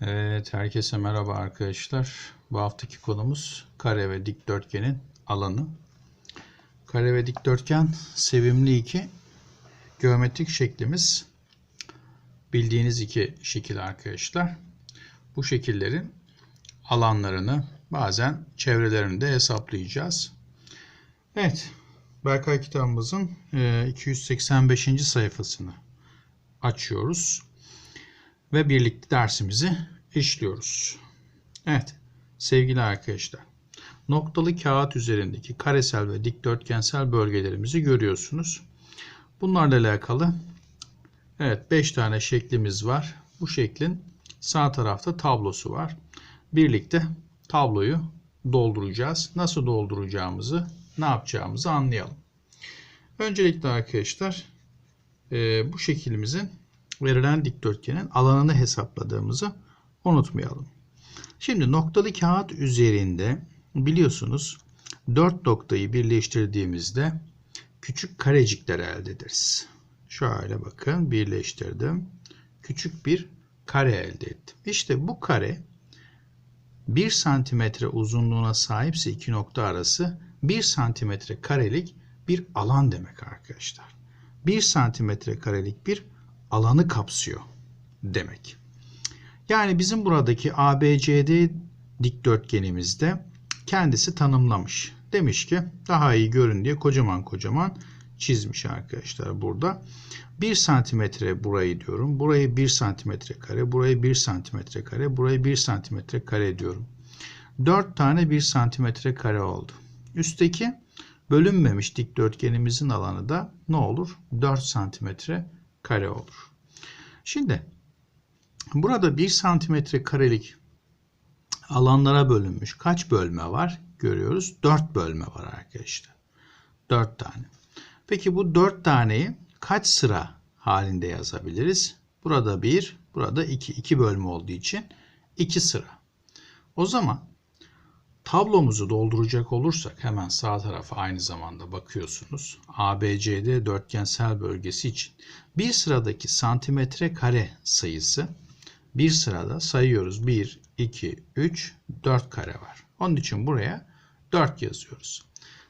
Evet, herkese merhaba arkadaşlar. Bu haftaki konumuz kare ve dikdörtgenin alanı. Kare ve dikdörtgen sevimli iki geometrik şeklimiz. Bildiğiniz iki şekil arkadaşlar. Bu şekillerin alanlarını bazen çevrelerini de hesaplayacağız. Evet, Berkay kitabımızın e, 285. sayfasını açıyoruz ve birlikte dersimizi işliyoruz. Evet sevgili arkadaşlar noktalı kağıt üzerindeki karesel ve dikdörtgensel bölgelerimizi görüyorsunuz. Bunlarla alakalı evet 5 tane şeklimiz var. Bu şeklin sağ tarafta tablosu var. Birlikte tabloyu dolduracağız. Nasıl dolduracağımızı, ne yapacağımızı anlayalım. Öncelikle arkadaşlar bu şeklimizin verilen dikdörtgenin alanını hesapladığımızı unutmayalım. Şimdi noktalı kağıt üzerinde biliyorsunuz dört noktayı birleştirdiğimizde küçük karecikler elde ederiz. Şöyle bakın birleştirdim. Küçük bir kare elde ettim. İşte bu kare 1 santimetre uzunluğuna sahipse iki nokta arası 1 santimetre karelik bir alan demek arkadaşlar. 1 santimetre karelik bir alanı kapsıyor demek. Yani bizim buradaki ABCD dikdörtgenimizde kendisi tanımlamış. Demiş ki daha iyi görün diye kocaman kocaman çizmiş arkadaşlar burada. 1 santimetre burayı diyorum. Burayı 1 santimetre kare, burayı 1 santimetre kare, burayı 1 santimetre kare diyorum. 4 tane 1 santimetre kare oldu. Üstteki bölünmemiş dikdörtgenimizin alanı da ne olur? 4 santimetre kare olur. Şimdi burada 1 santimetre karelik alanlara bölünmüş kaç bölme var görüyoruz. 4 bölme var arkadaşlar. 4 tane. Peki bu 4 taneyi kaç sıra halinde yazabiliriz? Burada 1, burada 2. 2 bölme olduğu için 2 sıra. O zaman tablomuzu dolduracak olursak hemen sağ tarafa aynı zamanda bakıyorsunuz. ABCD dörtgensel bölgesi için bir sıradaki santimetre kare sayısı bir sırada sayıyoruz. 1, 2, 3, 4 kare var. Onun için buraya 4 yazıyoruz.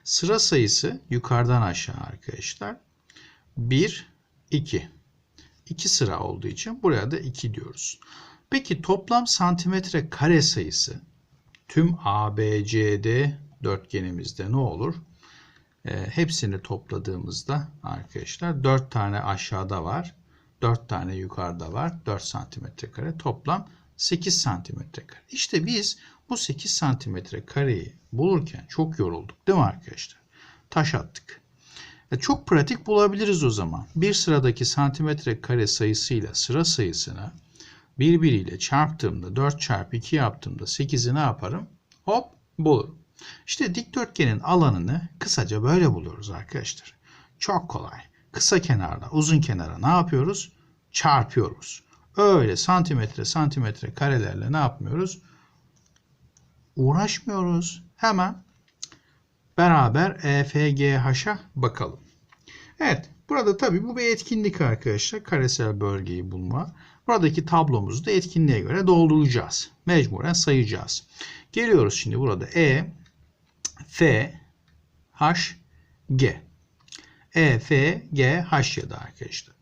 Sıra sayısı yukarıdan aşağı arkadaşlar. 1, 2. 2 sıra olduğu için buraya da 2 diyoruz. Peki toplam santimetre kare sayısı tüm ABCD dörtgenimizde ne olur? E, hepsini topladığımızda arkadaşlar 4 tane aşağıda var. 4 tane yukarıda var. 4 santimetre kare. Toplam 8 santimetre kare. İşte biz bu 8 santimetre kareyi bulurken çok yorulduk değil mi arkadaşlar? Taş attık. E, çok pratik bulabiliriz o zaman. Bir sıradaki santimetre kare sayısıyla sıra sayısına birbiriyle çarptığımda 4 çarpı 2 yaptığımda 8'i ne yaparım? Hop bulurum. İşte dikdörtgenin alanını kısaca böyle buluyoruz arkadaşlar. Çok kolay. Kısa kenarla uzun kenara ne yapıyoruz? Çarpıyoruz. Öyle santimetre santimetre karelerle ne yapmıyoruz? Uğraşmıyoruz. Hemen beraber EFGH'a bakalım. Evet burada tabii bu bir etkinlik arkadaşlar. Karesel bölgeyi bulma. Buradaki tablomuzu da etkinliğe göre dolduracağız. Mecburen sayacağız. Geliyoruz şimdi burada E, F, H, G. E, F, G, H ya da arkadaşlar.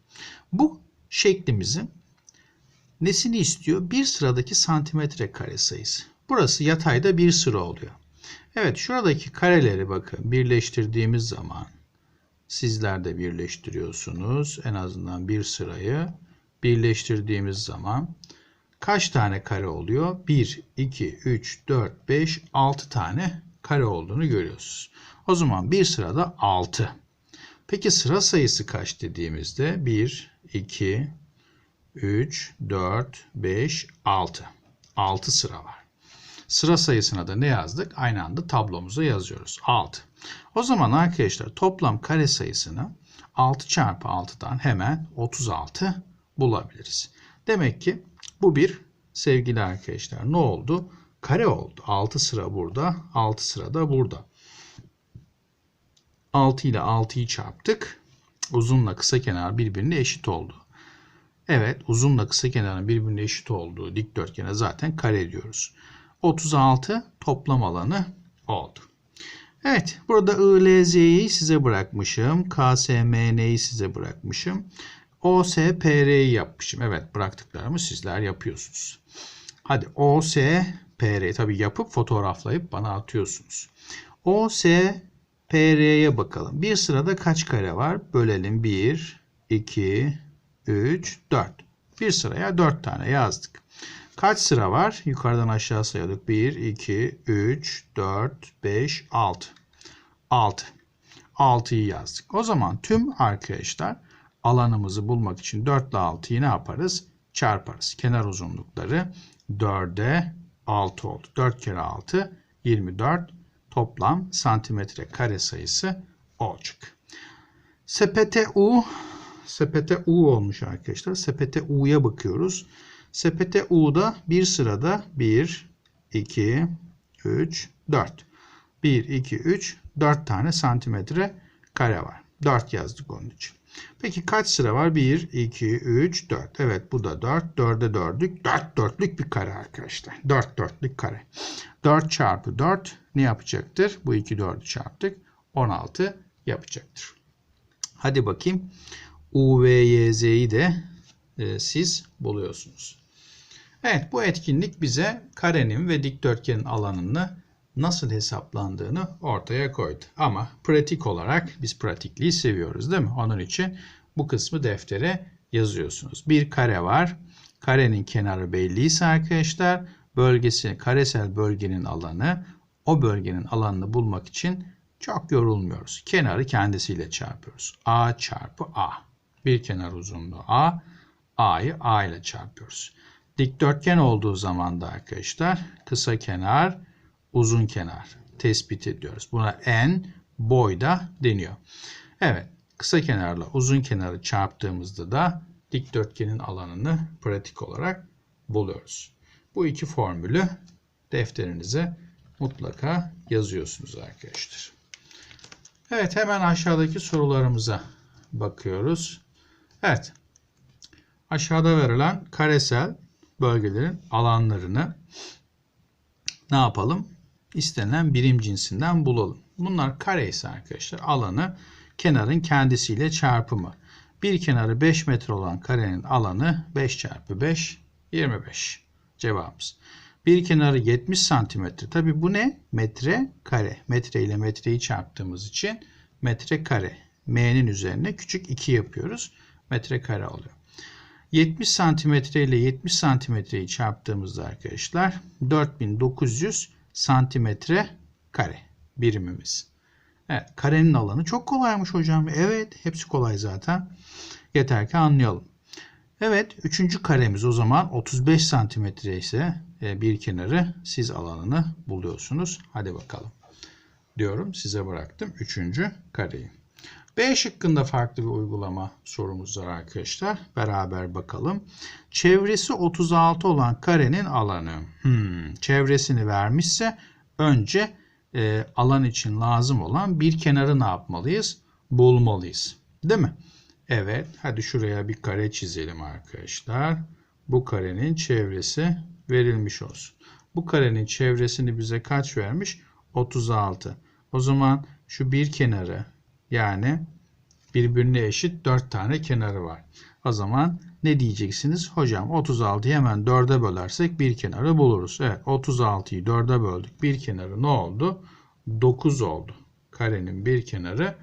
Bu şeklimizin nesini istiyor? Bir sıradaki santimetre kare sayısı. Burası yatayda bir sıra oluyor. Evet şuradaki kareleri bakın birleştirdiğimiz zaman sizler de birleştiriyorsunuz. En azından bir sırayı birleştirdiğimiz zaman kaç tane kare oluyor? 1, 2, 3, 4, 5, 6 tane kare olduğunu görüyorsunuz. O zaman bir sırada 6. Peki sıra sayısı kaç dediğimizde 1, 2, 3, 4, 5, 6. 6 sıra var. Sıra sayısına da ne yazdık? Aynı anda tablomuza yazıyoruz. 6. O zaman arkadaşlar toplam kare sayısını 6 çarpı 6'dan hemen 36 bulabiliriz. Demek ki bu bir sevgili arkadaşlar ne oldu? Kare oldu. 6 sıra burada, 6 sıra da burada. 6 ile 6'yı çarptık. Uzunla kısa kenar birbirine eşit oldu. Evet uzunla kısa kenarın birbirine eşit olduğu dikdörtgene zaten kare diyoruz. 36 toplam alanı oldu. Evet burada ILZ'yi size bırakmışım. KSMN'yi size bırakmışım. OSPR'yi yapmışım. Evet bıraktıklarımı sizler yapıyorsunuz. Hadi OSPR tabi yapıp fotoğraflayıp bana atıyorsunuz. OSPR'ye bakalım. Bir sırada kaç kare var? Bölelim. 1, 2, 3, 4. Bir sıraya 4 tane yazdık. Kaç sıra var? Yukarıdan aşağı sayıyorduk. 1, 2, 3, 4, 5, 6. 6. 6'yı yazdık. O zaman tüm arkadaşlar alanımızı bulmak için 4 ile 6'yı ne yaparız? Çarparız. Kenar uzunlukları 4'e 6 oldu. 4 kere 6 24 toplam santimetre kare sayısı olacak. Sepete U sepete U olmuş arkadaşlar. Sepete U'ya bakıyoruz. Sepete U'da bir sırada 1, 2, 3, 4. 1, 2, 3, 4 tane santimetre kare var. 4 yazdık onun için. Peki kaç sıra var? 1, 2, 3, 4. Evet bu da 4. 4'e 4'lük. 4 dörtlük bir kare arkadaşlar. 4 dörtlük kare. 4 çarpı 4 ne yapacaktır? Bu 2 4'ü çarptık. 16 yapacaktır. Hadi bakayım. U, V, Y, Z'yi de e, siz buluyorsunuz. Evet bu etkinlik bize karenin ve dikdörtgenin alanını nasıl hesaplandığını ortaya koydu. Ama pratik olarak biz pratikliği seviyoruz değil mi? Onun için bu kısmı deftere yazıyorsunuz. Bir kare var. Karenin kenarı belliyse arkadaşlar bölgesi karesel bölgenin alanı o bölgenin alanını bulmak için çok yorulmuyoruz. Kenarı kendisiyle çarpıyoruz. A çarpı A. Bir kenar uzunluğu A. A'yı A ile çarpıyoruz. Dikdörtgen olduğu zaman da arkadaşlar kısa kenar uzun kenar tespit ediyoruz. Buna n boyda deniyor. Evet kısa kenarla uzun kenarı çarptığımızda da dikdörtgenin alanını pratik olarak buluyoruz. Bu iki formülü defterinize mutlaka yazıyorsunuz arkadaşlar. Evet hemen aşağıdaki sorularımıza bakıyoruz. Evet aşağıda verilen karesel bölgelerin alanlarını ne yapalım? İstenilen birim cinsinden bulalım. Bunlar kare ise arkadaşlar alanı kenarın kendisiyle çarpımı. Bir kenarı 5 metre olan karenin alanı 5 çarpı 5 25 cevabımız. Bir kenarı 70 santimetre. Tabi bu ne? Metre kare. Metre ile metreyi çarptığımız için metre kare. M'nin üzerine küçük 2 yapıyoruz. Metre kare oluyor. 70 santimetre ile 70 santimetreyi çarptığımızda arkadaşlar 4900 santimetre kare birimimiz. Evet, karenin alanı çok kolaymış hocam. Evet, hepsi kolay zaten. Yeter ki anlayalım. Evet, üçüncü karemiz o zaman 35 santimetre ise e, bir kenarı siz alanını buluyorsunuz. Hadi bakalım. Diyorum size bıraktım üçüncü kareyi. B şıkkında farklı bir uygulama sorumuz var arkadaşlar. Beraber bakalım. Çevresi 36 olan karenin alanı. Hmm, çevresini vermişse önce e, alan için lazım olan bir kenarı ne yapmalıyız? Bulmalıyız. Değil mi? Evet. Hadi şuraya bir kare çizelim arkadaşlar. Bu karenin çevresi verilmiş olsun. Bu karenin çevresini bize kaç vermiş? 36. O zaman şu bir kenarı yani birbirine eşit 4 tane kenarı var. O zaman ne diyeceksiniz? Hocam 36'yı hemen 4'e bölersek bir kenarı buluruz. Evet 36'yı 4'e böldük. Bir kenarı ne oldu? 9 oldu. Karenin bir kenarı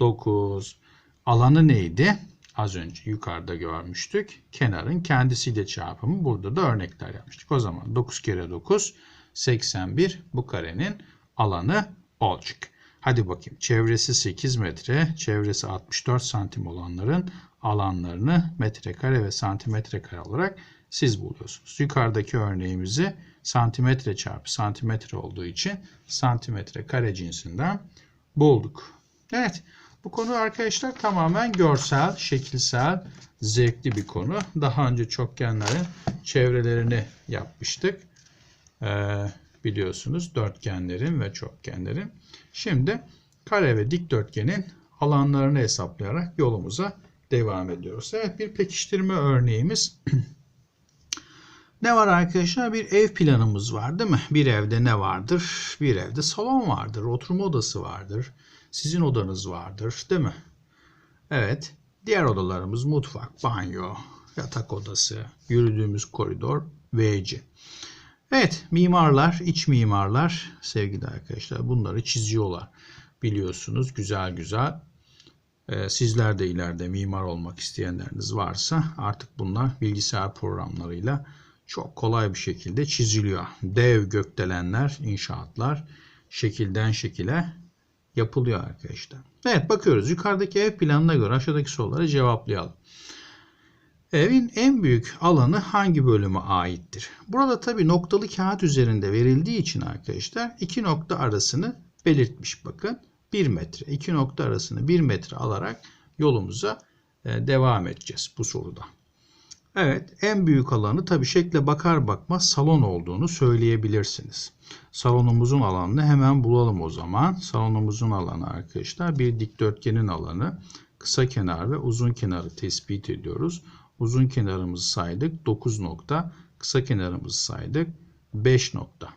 9. Alanı neydi? Az önce yukarıda görmüştük. Kenarın kendisiyle çarpımı. Burada da örnekler yapmıştık. O zaman 9 kere 9 81 bu karenin alanı olacak. Hadi bakayım çevresi 8 metre, çevresi 64 santim olanların alanlarını metrekare ve santimetre kare olarak siz buluyorsunuz. Yukarıdaki örneğimizi santimetre çarpı santimetre olduğu için santimetre kare cinsinden bulduk. Evet bu konu arkadaşlar tamamen görsel, şekilsel, zevkli bir konu. Daha önce çokgenlerin çevrelerini yapmıştık. Ee, biliyorsunuz dörtgenlerin ve çokgenlerin. Şimdi kare ve dikdörtgenin alanlarını hesaplayarak yolumuza devam ediyoruz. Evet bir pekiştirme örneğimiz. ne var arkadaşlar? Bir ev planımız var değil mi? Bir evde ne vardır? Bir evde salon vardır, oturma odası vardır, sizin odanız vardır değil mi? Evet. Diğer odalarımız mutfak, banyo, yatak odası, yürüdüğümüz koridor, WC. Evet, mimarlar, iç mimarlar sevgili arkadaşlar bunları çiziyorlar. Biliyorsunuz güzel güzel. Ee, sizler de ileride mimar olmak isteyenleriniz varsa artık bunlar bilgisayar programlarıyla çok kolay bir şekilde çiziliyor. Dev gökdelenler, inşaatlar şekilden şekile yapılıyor arkadaşlar. Evet bakıyoruz. Yukarıdaki ev planına göre aşağıdaki soruları cevaplayalım. Evin en büyük alanı hangi bölüme aittir? Burada tabi noktalı kağıt üzerinde verildiği için arkadaşlar iki nokta arasını belirtmiş bakın. 1 metre. iki nokta arasını 1 metre alarak yolumuza e, devam edeceğiz bu soruda. Evet en büyük alanı tabi şekle bakar bakmaz salon olduğunu söyleyebilirsiniz. Salonumuzun alanını hemen bulalım o zaman. Salonumuzun alanı arkadaşlar bir dikdörtgenin alanı. Kısa kenar ve uzun kenarı tespit ediyoruz. Uzun kenarımızı saydık 9 nokta. Kısa kenarımızı saydık 5 nokta.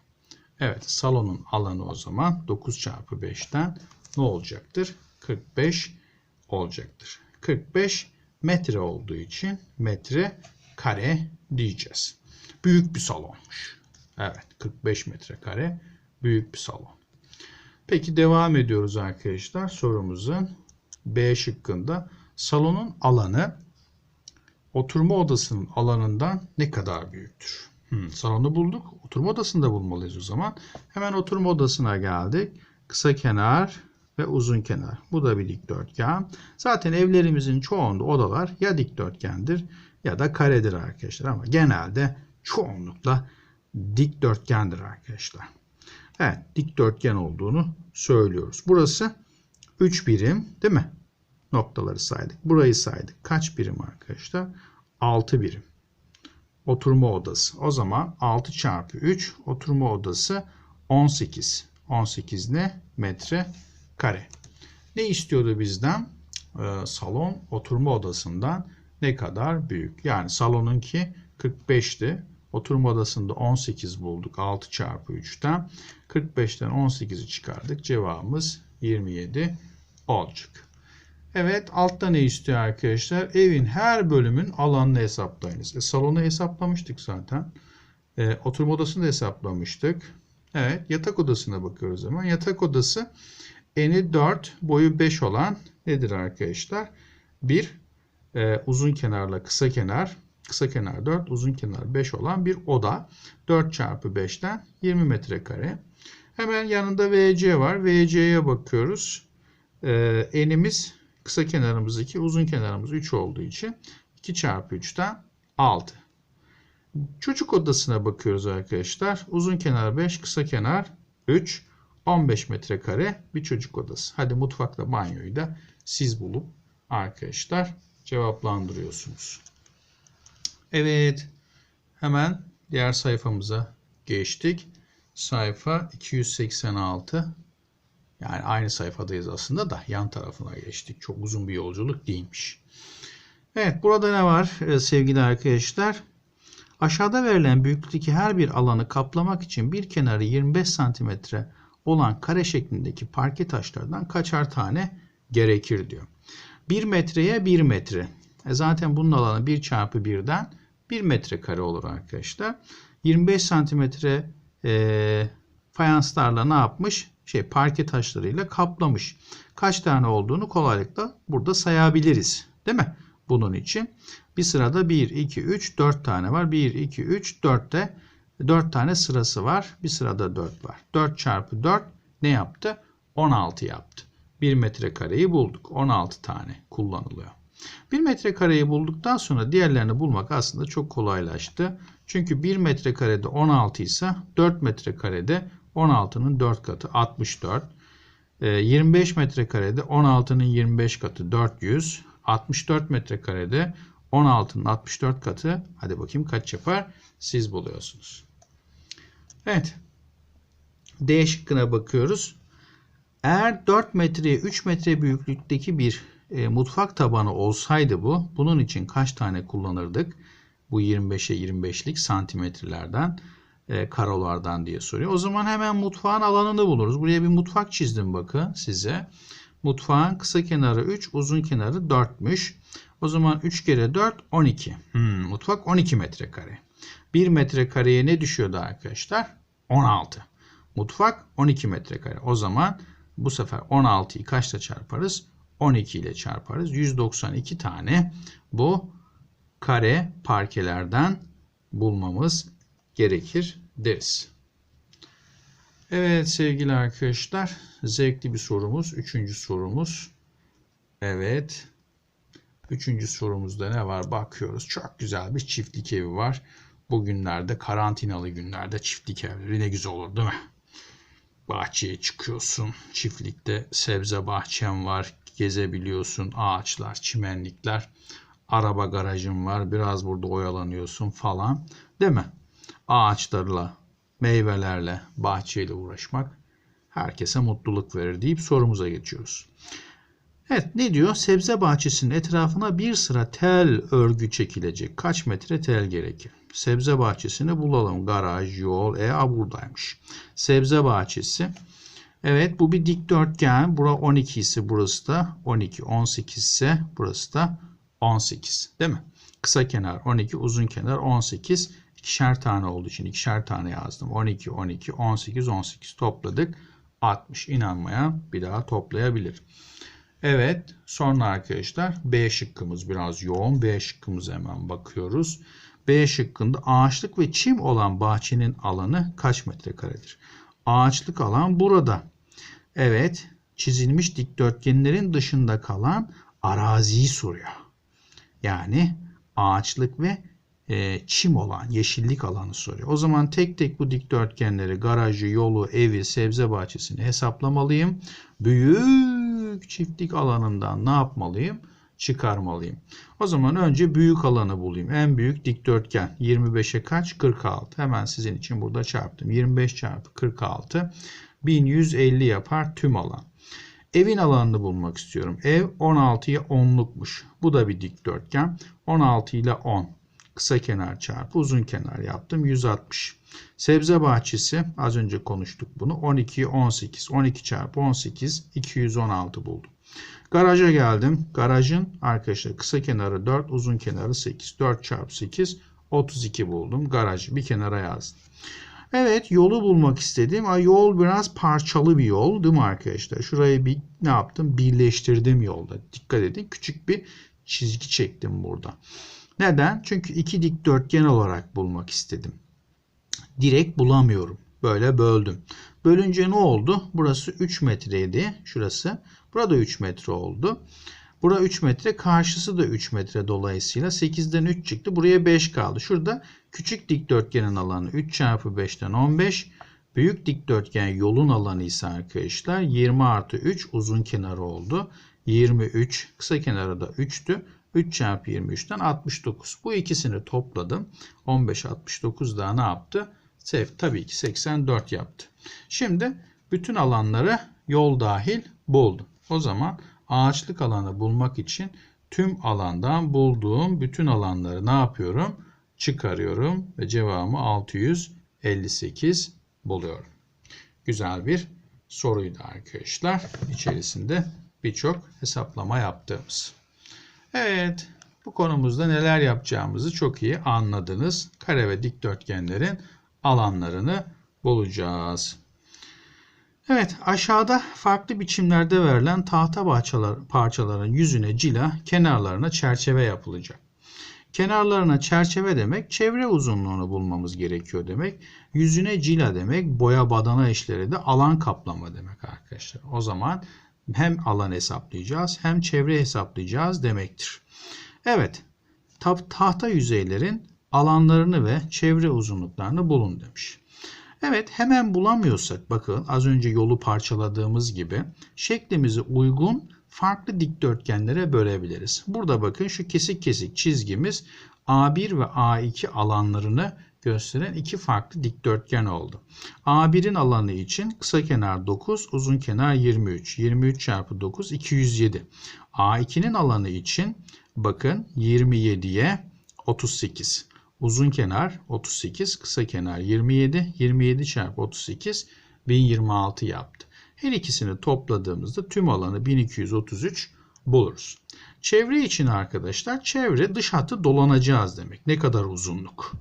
Evet salonun alanı o zaman 9 çarpı 5'ten ne olacaktır? 45 olacaktır. 45 metre olduğu için metre kare diyeceğiz. Büyük bir salonmuş. Evet 45 metrekare büyük bir salon. Peki devam ediyoruz arkadaşlar sorumuzun B şıkkında salonun alanı oturma odasının alanından ne kadar büyüktür? Hmm, salonu bulduk. Oturma odasını da bulmalıyız o zaman. Hemen oturma odasına geldik. Kısa kenar ve uzun kenar. Bu da bir dikdörtgen. Zaten evlerimizin çoğunda odalar ya dikdörtgendir ya da karedir arkadaşlar. Ama genelde çoğunlukla dikdörtgendir arkadaşlar. Evet dikdörtgen olduğunu söylüyoruz. Burası 3 birim değil mi? Noktaları saydık. Burayı saydık. Kaç birim arkadaşlar? 6 birim. Oturma odası. O zaman 6 çarpı 3 oturma odası 18. 18 ne? Metre kare. Ne istiyordu bizden? Ee, salon oturma odasından ne kadar büyük? Yani salonunki 45'ti. Oturma odasında 18 bulduk. 6 çarpı 3'ten. 45'ten 18'i çıkardık. Cevabımız 27 olacak. Evet altta ne istiyor arkadaşlar? Evin her bölümün alanını hesaplayınız. E, salonu hesaplamıştık zaten. E, oturma odasını da hesaplamıştık. Evet yatak odasına bakıyoruz hemen. Yatak odası eni 4 boyu 5 olan nedir arkadaşlar? Bir e, uzun kenarla kısa kenar kısa kenar 4, uzun kenar 5 olan bir oda. 4 çarpı 5'ten 20 metrekare. Hemen yanında VC var. VC'ye bakıyoruz. Ee, enimiz kısa kenarımız 2, uzun kenarımız 3 olduğu için 2 çarpı 3'ten 6. Çocuk odasına bakıyoruz arkadaşlar. Uzun kenar 5, kısa kenar 3. 15 metrekare bir çocuk odası. Hadi mutfakla banyoyu da siz bulup arkadaşlar cevaplandırıyorsunuz. Evet. Hemen diğer sayfamıza geçtik. Sayfa 286. Yani aynı sayfadayız aslında da yan tarafına geçtik. Çok uzun bir yolculuk değilmiş. Evet burada ne var ee, sevgili arkadaşlar? Aşağıda verilen büyüklükteki her bir alanı kaplamak için bir kenarı 25 santimetre olan kare şeklindeki parke taşlardan kaçar tane gerekir diyor. 1 metreye 1 metre. E zaten bunun alanı 1 çarpı 1'den 1 metrekare olur arkadaşlar. 25 santimetre e, fayanslarla ne yapmış? Şey parke taşlarıyla kaplamış. Kaç tane olduğunu kolaylıkla burada sayabiliriz. Değil mi? Bunun için. Bir sırada 1, 2, 3, 4 tane var. 1, 2, 3, 4'te 4 tane sırası var. Bir sırada 4 var. 4 çarpı 4 ne yaptı? 16 yaptı. 1 metrekareyi bulduk. 16 tane kullanılıyor. 1 metrekareyi bulduktan sonra diğerlerini bulmak aslında çok kolaylaştı. Çünkü 1 metrekarede 16 ise 4 metrekarede 16'nın 4 katı 64. 25 metrekarede 16'nın 25 katı 400. 64 metrekarede 16'nın 64 katı hadi bakayım kaç yapar? Siz buluyorsunuz. Evet. D şıkkına bakıyoruz. Eğer 4 metreye 3 metre büyüklükteki bir e, mutfak tabanı olsaydı bu, bunun için kaç tane kullanırdık? Bu 25'e 25'lik santimetrelerden, e, karolardan diye soruyor. O zaman hemen mutfağın alanını buluruz. Buraya bir mutfak çizdim bakın size. Mutfağın kısa kenarı 3, uzun kenarı 4'müş. O zaman 3 kere 4, 12. Hmm, mutfak 12 metrekare. 1 metrekareye ne düşüyordu arkadaşlar? 16. Mutfak 12 metrekare. O zaman bu sefer 16'yı kaçla çarparız? 12 ile çarparız. 192 tane bu kare parkelerden bulmamız gerekir deriz. Evet sevgili arkadaşlar zevkli bir sorumuz. Üçüncü sorumuz. Evet. Üçüncü sorumuzda ne var bakıyoruz. Çok güzel bir çiftlik evi var. Bugünlerde karantinalı günlerde çiftlik evleri ne güzel olur değil mi? Bahçeye çıkıyorsun. Çiftlikte sebze bahçem var. Gezebiliyorsun. Ağaçlar, çimenlikler. Araba garajın var. Biraz burada oyalanıyorsun falan. Değil mi? Ağaçlarla, meyvelerle, bahçeyle uğraşmak herkese mutluluk verir deyip sorumuza geçiyoruz. Evet ne diyor? Sebze bahçesinin etrafına bir sıra tel örgü çekilecek. Kaç metre tel gerekir? Sebze bahçesini bulalım. Garaj, yol, e a buradaymış. Sebze bahçesi. Evet bu bir dikdörtgen. Bura 12 ise burası da 12. 18 ise burası da 18. Değil mi? Kısa kenar 12, uzun kenar 18. İkişer tane olduğu için ikişer tane yazdım. 12, 12, 18, 18 topladık. 60. İnanmayan bir daha toplayabilir. Evet sonra arkadaşlar B şıkkımız biraz yoğun. B şıkkımıza hemen bakıyoruz. B şıkkında ağaçlık ve çim olan bahçenin alanı kaç metrekaredir? Ağaçlık alan burada. Evet çizilmiş dikdörtgenlerin dışında kalan araziyi soruyor. Yani ağaçlık ve e, çim olan yeşillik alanı soruyor. O zaman tek tek bu dikdörtgenleri, garajı, yolu, evi, sebze bahçesini hesaplamalıyım. Büyük çiftlik alanından ne yapmalıyım? Çıkarmalıyım. O zaman önce büyük alanı bulayım. En büyük dikdörtgen 25'e kaç? 46. Hemen sizin için burada çarptım. 25 çarpı 46 1150 yapar tüm alan. Evin alanını bulmak istiyorum. Ev 16'ya 10'lukmuş. Bu da bir dikdörtgen. 16 ile 10. Kısa kenar çarpı uzun kenar yaptım. 160. Sebze bahçesi az önce konuştuk bunu. 12'ye 18. 12 çarpı 18 216 buldum. Garaja geldim. Garajın arkadaşlar kısa kenarı 4 uzun kenarı 8. 4 çarpı 8 32 buldum. Garajı bir kenara yazdım. Evet yolu bulmak istedim. Ay, yol biraz parçalı bir yol değil mi arkadaşlar? Şurayı bir ne yaptım? Birleştirdim yolda. Dikkat edin küçük bir çizgi çektim burada. Neden? Çünkü iki dikdörtgen olarak bulmak istedim. Direkt bulamıyorum. Böyle böldüm. Bölünce ne oldu? Burası 3 metreydi. Şurası. Burada 3 metre oldu. Bura 3 metre. Karşısı da 3 metre dolayısıyla 8'den 3 çıktı. Buraya 5 kaldı. Şurada küçük dikdörtgenin alanı 3 çarpı 5'ten 15. Büyük dikdörtgen yolun alanı ise arkadaşlar 20 artı 3 uzun kenarı oldu. 23 kısa kenarı da 3'tü. 3 çarpı 23'ten 69. Bu ikisini topladım. 15 69 daha ne yaptı? Tabii ki 84 yaptı. Şimdi bütün alanları yol dahil buldum. O zaman ağaçlık alanı bulmak için tüm alandan bulduğum bütün alanları ne yapıyorum? Çıkarıyorum ve cevabımı 658 buluyorum. Güzel bir soruydu arkadaşlar. İçerisinde birçok hesaplama yaptığımız. Evet, bu konumuzda neler yapacağımızı çok iyi anladınız. Kare ve dikdörtgenlerin alanlarını bulacağız. Evet, aşağıda farklı biçimlerde verilen tahta parçalar, parçaların yüzüne cila, kenarlarına çerçeve yapılacak. Kenarlarına çerçeve demek, çevre uzunluğunu bulmamız gerekiyor demek. Yüzüne cila demek, boya badana işleri de alan kaplama demek arkadaşlar. O zaman hem alan hesaplayacağız hem çevre hesaplayacağız demektir. Evet, tahta yüzeylerin alanlarını ve çevre uzunluklarını bulun demiş. Evet hemen bulamıyorsak bakın az önce yolu parçaladığımız gibi şeklimizi uygun farklı dikdörtgenlere bölebiliriz. Burada bakın şu kesik kesik çizgimiz A1 ve A2 alanlarını gösteren iki farklı dikdörtgen oldu. A1'in alanı için kısa kenar 9, uzun kenar 23. 23 çarpı 9 207. A2'nin alanı için bakın 27'ye 38. Uzun kenar 38, kısa kenar 27. 27 çarpı 38 1026 yaptı. Her ikisini topladığımızda tüm alanı 1233 buluruz. Çevre için arkadaşlar çevre dış hattı dolanacağız demek. Ne kadar uzunluk?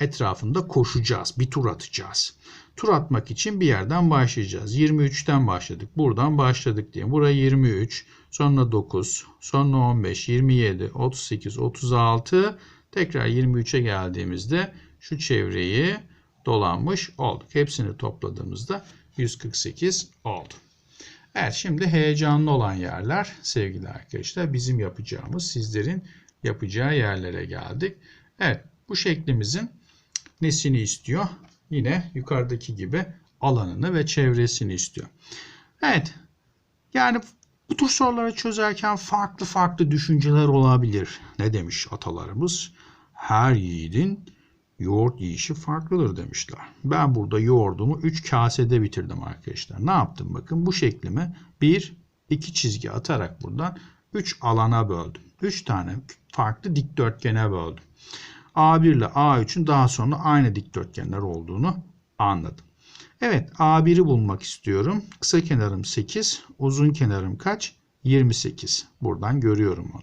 Etrafında koşacağız. Bir tur atacağız. Tur atmak için bir yerden başlayacağız. 23'ten başladık. Buradan başladık diye. Buraya 23, sonra 9, sonra 15, 27, 38, 36. Tekrar 23'e geldiğimizde şu çevreyi dolanmış olduk. Hepsini topladığımızda 148 oldu. Evet şimdi heyecanlı olan yerler sevgili arkadaşlar bizim yapacağımız sizlerin yapacağı yerlere geldik. Evet bu şeklimizin nesini istiyor? Yine yukarıdaki gibi alanını ve çevresini istiyor. Evet yani bu tür soruları çözerken farklı farklı düşünceler olabilir. Ne demiş atalarımız? Her yiğidin yoğurt yiyişi farklıdır demişler. Ben burada yoğurdumu 3 kasede bitirdim arkadaşlar. Ne yaptım bakın bu şeklimi 1 2 çizgi atarak buradan 3 alana böldüm. 3 tane farklı dikdörtgene böldüm. A1 ile A3'ün daha sonra aynı dikdörtgenler olduğunu anladım. Evet A1'i bulmak istiyorum. Kısa kenarım 8, uzun kenarım kaç? 28. Buradan görüyorum onu.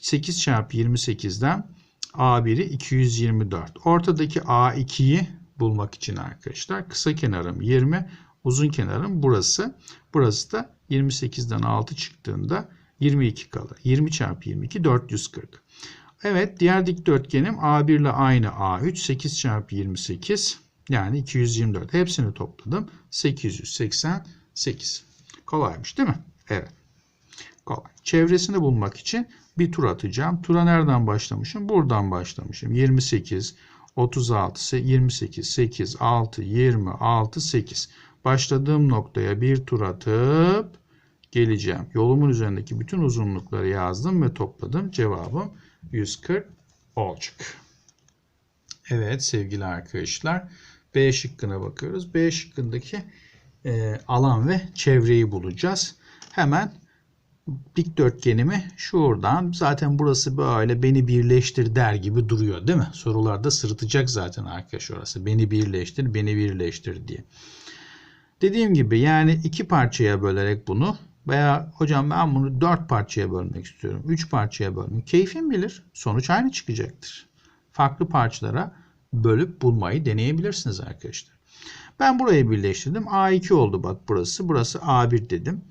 8 çarpı 28'den A1'i 224. Ortadaki A2'yi bulmak için arkadaşlar kısa kenarım 20, uzun kenarım burası. Burası da 28'den 6 çıktığında 22 kalır. 20 çarpı 22 440. Evet diğer dikdörtgenim A1 ile aynı A3 8 çarpı 28 yani 224. Hepsini topladım. 888. Kolaymış değil mi? Evet. Kolay. Çevresini bulmak için bir tur atacağım. Tura nereden başlamışım? Buradan başlamışım. 28, 36, 28, 8, 6, 26, 8. Başladığım noktaya bir tur atıp geleceğim. Yolumun üzerindeki bütün uzunlukları yazdım ve topladım. Cevabım 140 olacak. Evet sevgili arkadaşlar. B şıkkına bakıyoruz. B şıkkındaki e, alan ve çevreyi bulacağız. Hemen dikdörtgenimi şuradan zaten burası böyle beni birleştir der gibi duruyor değil mi? Sorularda sırıtacak zaten arkadaş orası. Beni birleştir, beni birleştir diye. Dediğim gibi yani iki parçaya bölerek bunu veya hocam ben bunu dört parçaya bölmek istiyorum. Üç parçaya bölmek. Keyfin bilir. Sonuç aynı çıkacaktır. Farklı parçalara bölüp bulmayı deneyebilirsiniz arkadaşlar. Ben burayı birleştirdim. A2 oldu bak burası. Burası A1 dedim.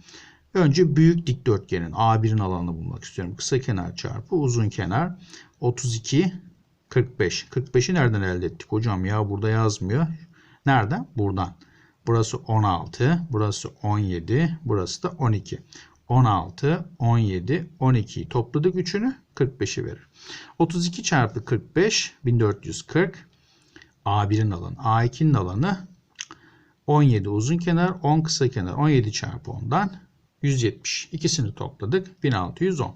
Önce büyük dikdörtgenin A1'in alanını bulmak istiyorum. Kısa kenar çarpı uzun kenar 32 45. 45'i nereden elde ettik hocam ya burada yazmıyor. Nereden? Buradan. Burası 16, burası 17, burası da 12. 16, 17, 12'yi topladık üçünü 45'i verir. 32 çarpı 45 1440 A1'in alanı. A2'nin alanı 17 uzun kenar 10 kısa kenar 17 çarpı 10'dan 170. İkisini topladık. 1610.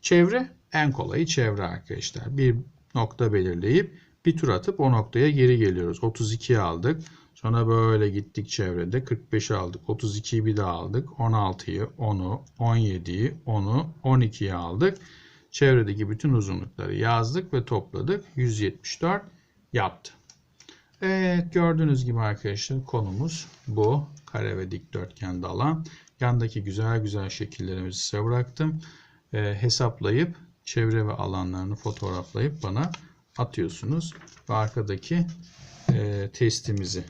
Çevre en kolayı çevre arkadaşlar. Bir nokta belirleyip bir tur atıp o noktaya geri geliyoruz. 32'yi aldık. Sonra böyle gittik çevrede. 45'i aldık. 32'yi bir daha aldık. 16'yı, 10'u, 17'yi, 10'u, 12'yi aldık. Çevredeki bütün uzunlukları yazdık ve topladık. 174 yaptı. Evet gördüğünüz gibi arkadaşlar konumuz bu. Kare ve dikdörtgen alan. Yandaki güzel güzel şekillerimizi size bıraktım. E, hesaplayıp çevre ve alanlarını fotoğraflayıp bana atıyorsunuz. Ve arkadaki e, testimizi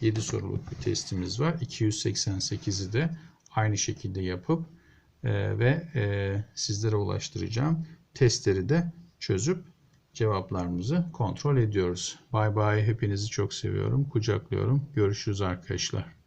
7 soruluk bir testimiz var. 288'i de aynı şekilde yapıp e, ve e, sizlere ulaştıracağım. Testleri de çözüp cevaplarımızı kontrol ediyoruz. Bay bay. Hepinizi çok seviyorum. Kucaklıyorum. Görüşürüz arkadaşlar.